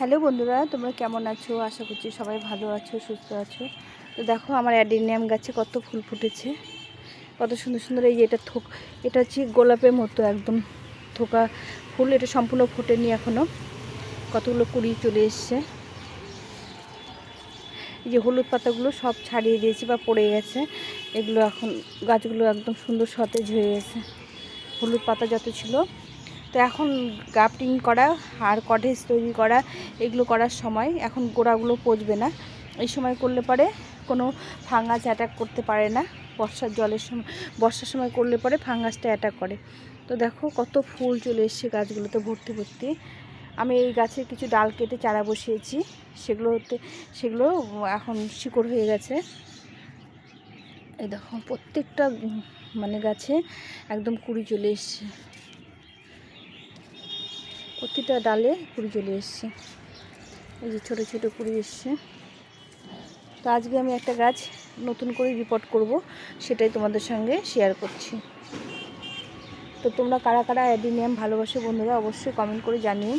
Hello বন্ধুরা, তোমরা কেমন আছো? আশা করছি সবাই ভালো আছো, সুস্থ আছো। তো দেখো, আমার অ্যাডিনিয়াম গাছে কত ফুল ফুটেছে। কত সুন্দর সুন্দর এই যে এটা থোক, এটা হচ্ছে গোলাপের মতো একদম থোকা ফুল। এটা সম্পূর্ণ ফোটেনি এখনও কতগুলো কুড়ি চলে এসছে। এই যে হলুদ পাতাগুলো সব ছাড়িয়ে দিয়েছি বা পড়ে গেছে। এগুলো এখন, গাছগুলো একদম সুন্দর সতেজ হয়ে গেছে। হলুদ পাতা যত ছিল তো এখন গ্রাফটিং করা, আর কটেজ তৈরি করা, এগুলো করার সময় এখন গোড়াগুলো পচবে না। এই সময় করলে পরে কোনো ফাঙ্গাস অ্যাটাক করতে পারে না। বর্ষার জলের সময় বর্ষার সময় করলে পরে ফাঙ্গাসটা অ্যাটাক করে। তো দেখো কত ফুল চলে এসছে গাছগুলোতে ভর্তি ভর্তি। আমি এই গাছের কিছু ডাল কেটে চারা বসিয়েছি। সেগুলো হতে সেগুলো এখন শিকড় হয়ে গেছে। এই দেখো প্রত্যেকটা মানে গাছে একদম কুড়ি চলে এসছে। প্রতিটা ডালে কুড়ি চলে এসছে। এই যে ছোটো ছোটো কুড়ি এসছে। তো আজকে আমি একটা গাছ নতুন করে রিপোর্ট করব, সেটাই তোমাদের সঙ্গে শেয়ার করছি। তো তোমরা কারা কারা অ্যাডিনিয়াম ভালোবাসো বন্ধুরা, অবশ্যই কমেন্ট করে জানিও।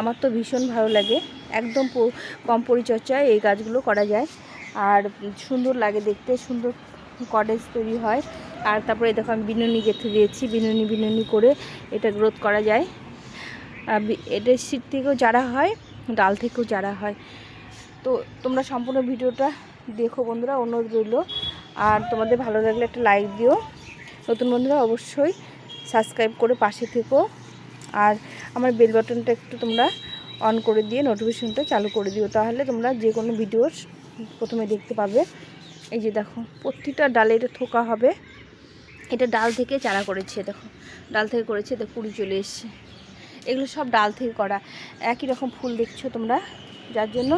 আমার তো ভীষণ ভালো লাগে। একদম কম পরিচর্যায় এই গাছগুলো করা যায়। আর সুন্দর লাগে দেখতে, সুন্দর কটেজ তৈরি হয়। আর তারপরে দেখো আমি বিনুনি গেঁথে দিয়েছি। বিনুনি বিনুনি করে এটা গ্রোথ করা যায়। এটার শীত থেকেও যারা হয়, ডাল থেকেও যারা হয়। তো তোমরা সম্পূর্ণ ভিডিওটা দেখো বন্ধুরা, অনুরোধ রইল। আর তোমাদের ভালো লাগলে একটা লাইক দিও। নতুন বন্ধুরা, অবশ্যই সাবস্ক্রাইব করে পাশে থেকো। আর আমার বেল বাটনটা একটু তোমরা অন করে দিয়ে নোটিফিকেশনটা চালু করে দিও। তাহলে তোমরা যে কোনো ভিডিও প্রথমে দেখতে পাবে। এই যে দেখো, প্রতিটা ডালে এটা থোকা হবে। এটা ডাল থেকে চারা করেছে, দেখো। ডাল থেকে করেছে, এটা কুড়ি চলে এসছে। এগুলো সব ডাল থেকে করা। একই রকম ফুল দেখছ তোমরা। যার জন্য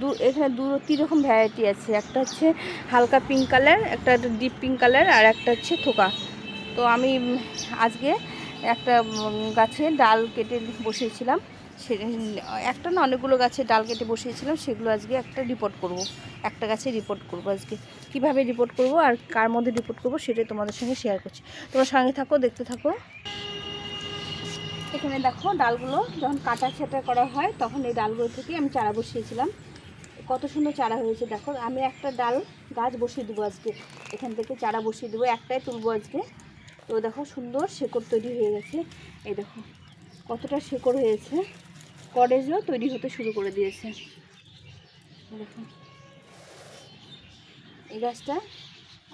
দু, এখানে দু, তিন রকম ভ্যারাইটি আছে। একটা হচ্ছে হালকা পিঙ্ক কালার একটা ডিপ পিঙ্ক কালার আর একটা হচ্ছে থোকা। তো আমি আজকে একটা গাছে ডাল কেটে বসিয়েছিলাম। সে, একটা না অনেকগুলো গাছে ডাল কেটে বসিয়েছিলাম। সেগুলো আজকে একটা রিপোর্ট করব। একটা গাছে রিপোর্ট করব আজকে। কীভাবে রিপোর্ট করব আর কার মধ্যে রিপোর্ট করব সেটাই তোমাদের সঙ্গে শেয়ার করছি। তোমার সঙ্গে থাকো, দেখতে থাকো। এখানে দেখো ডালগুলো যখন কাটা ছেটা করা হয়, তখন এই ডালগুলো থেকে আমি চারা বসিয়েছিলাম। কত সুন্দর চারা হয়েছে, দেখো। আমি একটা ডাল গাছ বসিয়ে দেবো আজকে। এখান থেকে চারা বসিয়ে দেবো, একটাই তুলবো আজকে। তো দেখো, সুন্দর শেকড় তৈরি হয়ে গেছে। এই দেখো, কতটা শেকড় হয়েছে। কটেজও তৈরি হতে শুরু করে দিয়েছে। দেখো, এই গাছটা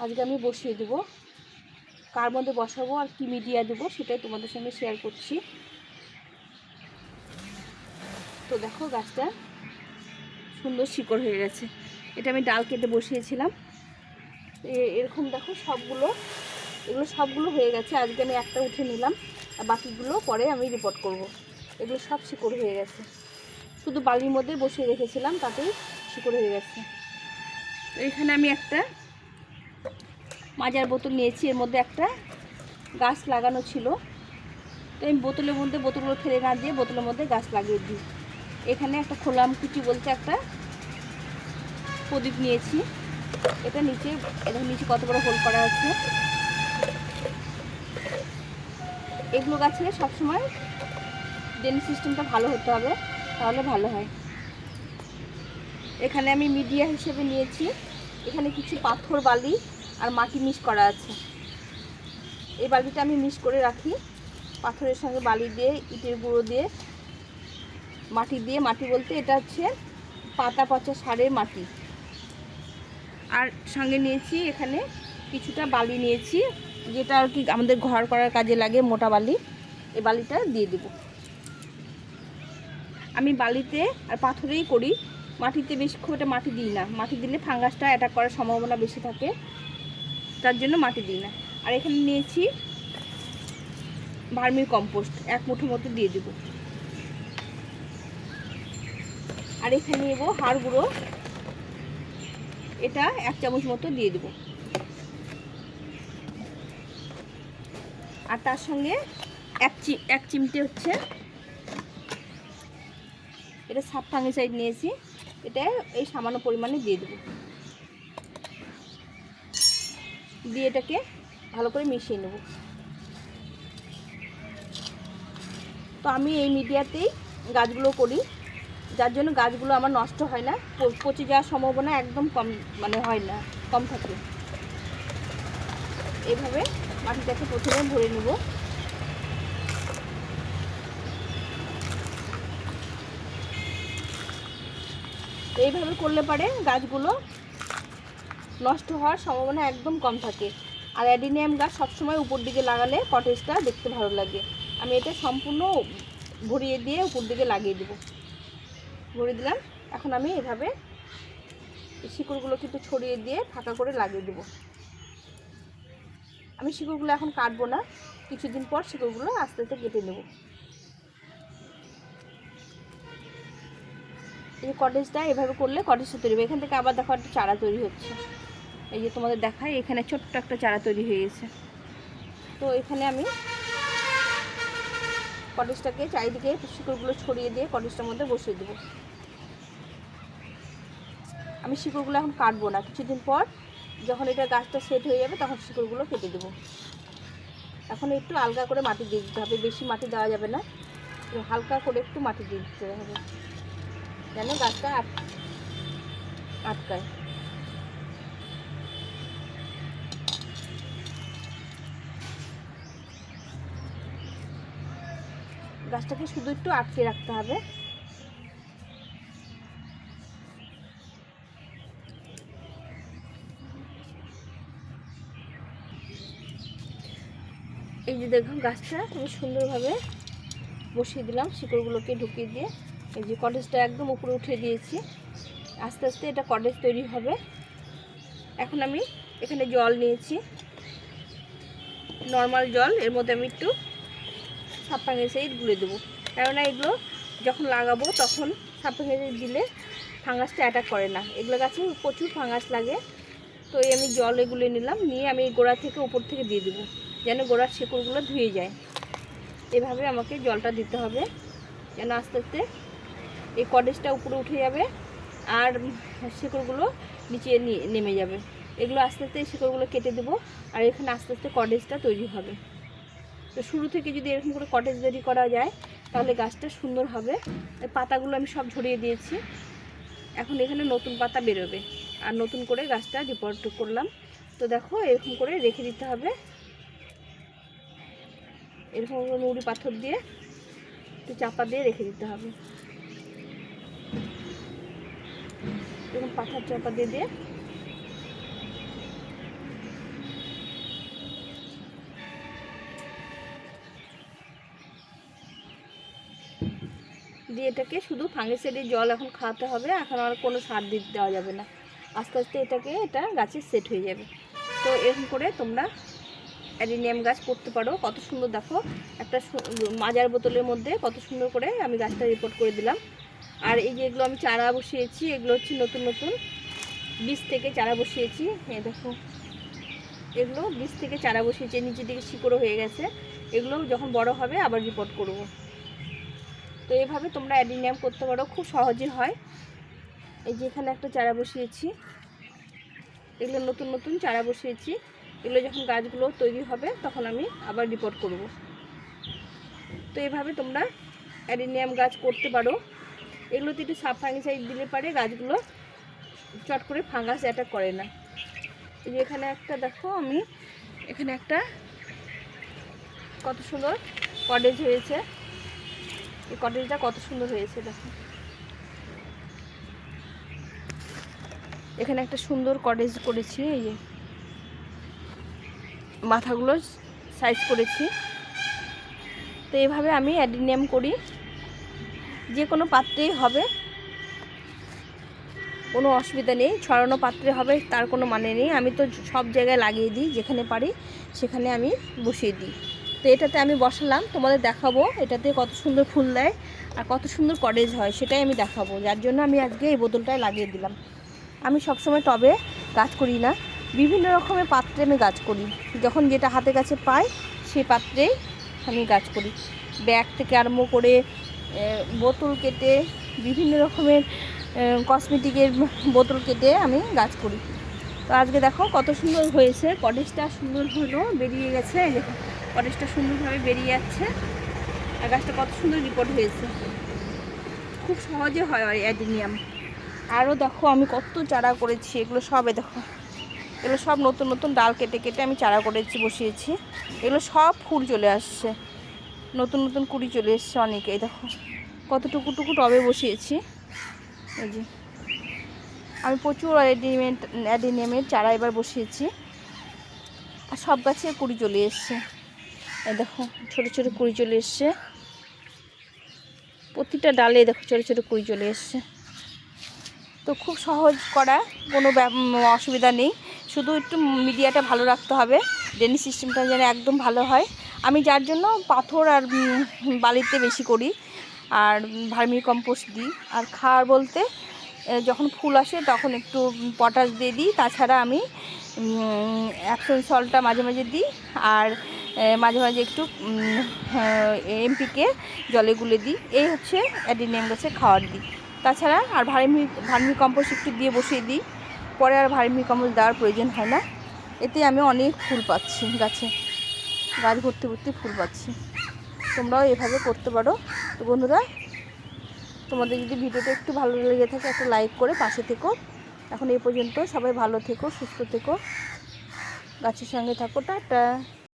আজকে আমি বসিয়ে দেবো। কার মধ্যে বসাবো আর কি মিডিয়া দেবো সেটাই তোমাদের সঙ্গে শেয়ার করছি। তো দেখো গাছটা সুন্দর শিকড় হয়ে গেছে। এটা আমি ডাল কেটে বসিয়েছিলাম। এরকম দেখো সবগুলো, এগুলো সবগুলো হয়ে গেছে। আজকে আমি একটা উঠে নিলাম আর বাকিগুলো পরে আমি রিপোর্ট করব। এগুলো সব শিকড় হয়ে গেছে। শুধু বালির মধ্যে বসিয়ে রেখেছিলাম, তাতেই শিকড় হয়ে গেছে। এখানে আমি একটা মাজার বোতল নিয়েছি। এর মধ্যে একটা গাছ লাগানো ছিল। তো আমি বোতলের মধ্যে বোতলগুলো ফেলে না দিয়ে বোতলের মধ্যে গাছ লাগিয়ে দিই। এখানে একটা খোলাম কুচি বলতে একটা প্রদীপ নিয়েছি। এটা নিচে এটা নিচে কত বড় হোল করা আছে? এগুলো গাছে সবসময় ড্রেন সিস্টেমটা ভালো হতে হবে, তাহলে ভালো হয়। এখানে আমি মিডিয়া হিসেবে নিয়েছি। এখানে কিছু পাথর বালি আর মাটি মিক্স করা আছে। এই বালিটা আমি মিক্স করে রাখি। পাথরের সঙ্গে বালি দিয়ে, ইটের গুঁড়ো দিয়ে মাটি দিয়ে, মাটি বলতে এটা হচ্ছে পাতা পচা সারের মাটি। আর সঙ্গে নিয়েছি এখানে কিছুটা বালি নিয়েছি, যেটা আর কি আমাদের ঘর করার কাজে লাগে মোটা বালি। এই বালিটা দিয়ে দেব। আমি বালিতে আর পাথরেই করি। মাটিতে বেশি খুব একটা মাটি দিই না। মাটি দিলে ফাঙ্গাসটা অ্যাটাক করার সম্ভাবনা বেশি থাকে। তার জন্য মাটি দিই না। আর এখানে নিয়েছি ভার্মি কম্পোস্ট এক মুঠো মতো দিয়ে দেবো। আর এখানে নেব হাড় গুঁড়ো। এটা এক চামচ মতো দিয়ে দেবো। আর তার সঙ্গে এক চি, এক চিমটে হচ্ছে এটা সাত ফাঙ্গিসাইড নিয়েছি। এটা এই সামান্য পরিমাণে দিয়ে দেবো। দিয়ে এটাকে ভালো করে মিশিয়ে নেব। তো আমি এই মিডিয়াতেই গাছগুলো করি। যার জন্য গাছগুলো আমার নষ্ট হয় না পচে যাওয়ার সম্ভাবনা একদম কম মানে হয় না, কম থাকে। এইভাবে মাটিটাকে প্রথমে ভরে নেব। এইভাবে করলে পারে গাছগুলো নষ্ট হওয়ার সম্ভাবনা একদম কম থাকে। আর অ্যাডিনিয়াম গাছ সবসময় উপর দিকে লাগালে কটেজটা দেখতে ভালো লাগে। আমি এটা সম্পূর্ণ ভরিয়ে দিয়ে উপর দিকে লাগিয়ে দেবো। ভরে দিলাম। এখন আমি এভাবে এই শিকড়গুলোকে একটু ছড়িয়ে দিয়ে ফাঁকা করে লাগিয়ে দেবো। আমি শিকড়গুলো এখন কাটবো না। কিছুদিন পর শিকড়গুলো আস্তে আস্তে কেটে নেব। এই কটেজটা এভাবে করলে কটেজটা তৈরি হবে। এখান থেকে আবার দেখো একটা চারা তৈরি হচ্ছে। এই যে তোমাদের দেখায় এখানে ছোট্ট একটা চারা তৈরি হয়ে গেছে। তো এখানে আমি কটেজটাকে চারিদিকে শিকড়গুলো ছড়িয়ে দিয়ে কটেজটার মধ্যে বসিয়ে দেবো। আমি শিকড়গুলো এখন কাটবো না। কিছুদিন পর যখন এটা গাছটা সেট হয়ে যাবে তখন শিকড়গুলো কেটে দেবো। এখন একটু আলগা করে মাটি দিয়ে দিতে হবে। বেশি মাটি দেওয়া যাবে না। হালকা করে একটু মাটি দিয়ে দিতে হবে। যেন গাছটা আট- আটকায়। গাছটাকে শুধু একটু আটকে রাখতে হবে। এই যে দেখুন গাছটা, আমি সুন্দরভাবে বসিয়ে দিলাম শিকড়গুলোকে ঢুকিয়ে দিয়ে। এই যে কটেজটা একদম উপরে উঠিয়ে দিয়েছি। আস্তে আস্তে এটা কটেজ তৈরি হবে। এখন আমি এখানে জল নিয়েছি। নর্মাল জল, এর মধ্যে আমি একটু সাপ্পা ঘেঁষেই গুলে দেবো। কেননা এগুলো যখন লাগাবো তখন সাপ্পা ঘেঁষে দিলে ফাঙ্গাসটা অ্যাটাক করে না। এগুলো গাছে প্রচুর ফাঙ্গাস লাগে। তো এই আমি জল এগুলো নিলাম, নিয়ে আমি গোড়া থেকে উপর থেকে দিয়ে দেবো, যেন গোড়ার শেকড়গুলো ধুয়ে যায়। এভাবে আমাকে জলটা দিতে হবে, যেন আস্তে আস্তে এই কটেজটা উপরে উঠে যাবে আর শেকড়গুলো নিচে নেমে যাবে। এগুলো আস্তে আস্তে শেকড়গুলো কেটে দেবো আর এখানে আস্তে আস্তে কটেজটা তৈরি হবে। তো শুরু থেকে যদি এরকম করে কটেজ তৈরি করা যায়, তাহলে গাছটা সুন্দর হবে। পাতাগুলো আমি সব ঝরিয়ে দিয়েছি। এখন এখানে নতুন পাতা বেরোবে। আর নতুন করে গাছটা রিপোর্ট করলাম। তো দেখো, এরকম করে রেখে দিতে হবে। এরকম করে নুড়ি পাথর দিয়ে একটু চাপা দিয়ে রেখে দিতে হবে। এরকম পাথর চাপা দিয়ে দিয়ে দিয়ে এটাকে শুধু ফাঙ্গিসাইডের জল এখন খাওয়াতে হবে, এখন আর কোনো সার দিতে দেওয়া যাবে না। আস্তে আস্তে এটাকে, এটা গাছে সেট হয়ে যাবে। তো এরকম করে তোমরা অ্যাডিনিয়াম গাছ করতে পারো। কত সুন্দর দেখো, একটা মাজার বোতলের মধ্যে কত সুন্দর করে আমি গাছটা রিপোর্ট করে দিলাম। আর এই যে এগুলো আমি চারা বসিয়েছি, এগুলো হচ্ছে নতুন নতুন বীজ থেকে চারা বসিয়েছি। এই দেখো, এগুলো বীজ থেকে চারা বসিয়েছি, নিচের দিকে শিকড়ো হয়ে গেছে। এগুলো যখন বড় হবে আবার রিপোর্ট করব। তো এইভাবে তোমরা অ্যাডিনিয়াম করতে পারো, খুব সহজে হয়। এই যে এখানে একটা চারা বসিয়েছি। এগুলো নতুন নতুন চারা বসিয়েছি। এগুলো যখন গাছগুলো তৈরি হবে, তখন আমি আবার রিপোর্ট করব। তো এইভাবে তোমরা অ্যাডিনিয়াম গাছ করতে পারো। এগুলোতে একটু সাপ ফাঙ্গিসাইড দিলে পারে, গাছগুলো চট করে ফাঙ্গাস অ্যাটাক করে না। এই যে এখানে একটা দেখো, আমি এখানে একটা কত সুন্দর কটেজ হয়েছে। এই কটেজটা কত সুন্দর হয়েছে দেখো। এখানে একটা সুন্দর কটেজ করেছি, এই যে। মাথাগুলো সাইজ করেছি। তো এইভাবে আমি অ্যাডিনিয়াম করি। যে কোনো পাত্রেই হবে। কোনো অসুবিধা নেই, ছড়ানো পাত্রে হবে, তার কোনো মানে নেই। আমি তো সব জায়গায় লাগিয়ে দিই, যেখানে পারি সেখানে আমি বসিয়ে দিই। তো এটাতে আমি বসালাম, তোমাদের দেখাবো এটাতে কত সুন্দর ফুল দেয় আর কত সুন্দর কটেজ হয়, সেটাই আমি দেখাবো। যার জন্য আমি আজকে এই বোতলটায় লাগিয়ে দিলাম। আমি সবসময় টবে গাছ করি না, বিভিন্ন রকমের পাত্রে আমি গাছ করি। যখন যেটা হাতে কাছে পাই সেই পাত্রেই আমি গাছ করি। ব্যাগ থেকে আরম্ভ করে বোতল কেটে, বিভিন্ন রকমের কসমেটিকের বোতল কেটে আমি গাছ করি। তো আজকে দেখো কত সুন্দর হয়েছে কটেজটা সুন্দর হলো, বেরিয়ে গেছে এই সুন্দরভাবে বেরিয়ে যাচ্ছে। আর গাছটা কত সুন্দর রিপোর্ট হয়েছে। খুব সহজে হয় অ্যাডিনিয়াম। আরও দেখো, আমি কত চারা করেছি, এগুলো সবে দেখো। এগুলো সব নতুন নতুন ডাল কেটে কেটে আমি চারা করেছি, বসিয়েছি। এগুলো সব ফুল চলে আসছে। নতুন নতুন কুড়ি চলে এসছে অনেকেই দেখো। কতটুকু টুকু টবে বসিয়েছি। এই যে। আমি প্রচুর অ্যাডিমেন্ট অ্যাডিনিয়ামের চারা এবার বসিয়েছি। আর সব গাছে কুড়ি চলে এসছে। দেখো, ছোটো ছোটো কুড়ি চলে এসছে। প্রতিটা ডালে দেখো ছোটো ছোটো কুড়ি চলে এসছে। তো খুব সহজ করা, কোনো অসুবিধা নেই। শুধু একটু মিডিয়াটা ভালো রাখতে হবে ড্রেনেজ সিস্টেমটা যেন একদম ভালো হয়। আমি যার জন্য পাথর আর বালিতে বেশি করি, আর ভার্মি কম্পোস্ট দিই। আর খাওয়ার বলতে যখন ফুল আসে তখন একটু পটাশ দিয়ে দিই। তাছাড়া আমি অ্যাপসন সলটা মাঝে মাঝে দিই। আর মাঝে মাঝে একটু এমপিকে জলে গুলে দিই। এই হচ্ছে অ্যাডিনিয়াম গাছে খাওয়ার দিই তাছাড়া আর ভার্মি ভার্মি কম্পোস্ট একটু দিয়ে বসিয়ে দিই। পরে আর ভার্মি কম্পোস্ট দেওয়ার প্রয়োজন হয় না। এতে আমি অনেক ফুল পাচ্ছি গাছে। গাছ ভর্তি ভর্তি ফুল পাচ্ছি। তোমরাও এভাবে করতে পারো। তো বন্ধুরা, তোমাদের যদি ভিডিওটা একটু ভালো লেগে থাকে, একটা লাইক করে পাশে থেকো। এখন এই পর্যন্ত সবাই ভালো থেকো, সুস্থ থেকো। গাছের সঙ্গে থাকো, টাটা।